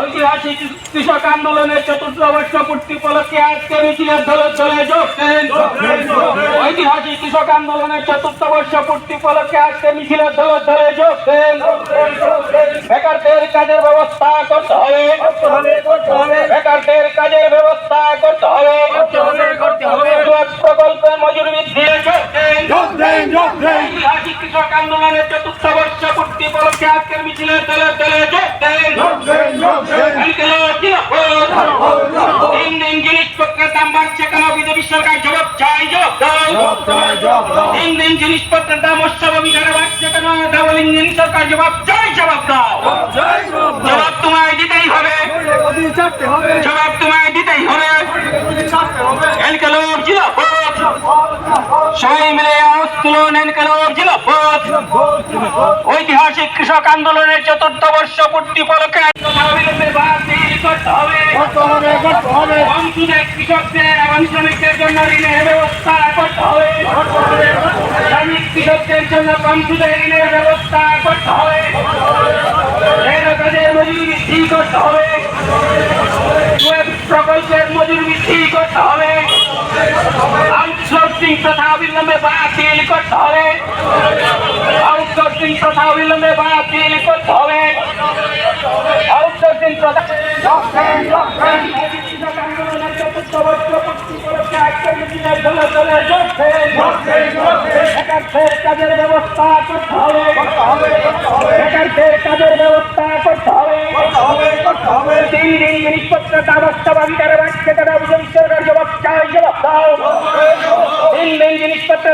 ঐতিহাসিক কৃষক আন্দোলনের চতুর্থ বর্ষ পূর্তি উপলক্ষে আজকে মিছিলের দলে চলে যোগেন ঐতিহাসিক কৃষক আন্দোলনের চতুর্থ বর্ষ পূর্তি উপলক্ষে আজকে মিছিলের দলে চলে যোগেন বেকারদের কাজের ব্যবস্থা করতে হবে। বেকারদের কাজের ব্যবস্থা করতে হবে। প্রকল্পে মজুরি বৃদ্ধি ঐতিহাসিক কৃষক আন্দোলনের চতুর্থ বর্ষ পূর্তি উপলক্ষে আজকের মিছিলের দলে দলে যোগ। দিন। দিন জিনিসপত্রের দাম বাড়ছে কেন? বিজেপি সরকার জবাব চাই জবাব দাও জিনিসপত্রের দাম অস্বাভাবিক হারে বাড়ছে কেন? ডাবল ইঞ্জিন সরকার জবাব চাই জবাব দাও। জবাব তোমায় দিতেই হবে। জবাব তোমায় দিতেই হবে। এনকালোর জিলাপত। সবাই মিলে আওয়াজ তুলুন এনকালোর জিলাপত। ঐতিহাসিক কৃষক আন্দোলনের চতুর্থ বর্ষ পূর্তি উপলক্ষে অবিলম্বে বাতিল করতে হবে কম সুদে কৃষকদের এবং শ্রমিকদের জন্য ঋণের ব্যবস্থা করতে হবে। শ্রমিক কৃষকদের জন্য সুদে ঋণের ব্যবস্থা করতে হবে। কাজের মজুরি বৃদ্ধি করতে হবে। করতে হবে। বাতিল করতে হবে। অবিলম্বে বাতিল করতে হবে। আউটসোর্সিং কাজের ব্যবস্থা করতে হবে কাজের ব্যবস্থা করতে হবে। তিন দিন জিনিসপত্রের দাম অস্বাভাবিকারে বাড়ছে তারা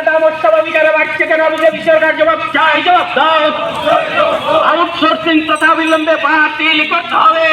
দাম অস্বাভাবিকারে বাড়ছে কেন বিজেপি সরকার জবাব চাই? জবাব দাও। আউটসোর্সিং তথা বিলম্বে বাতিল করতে হবে।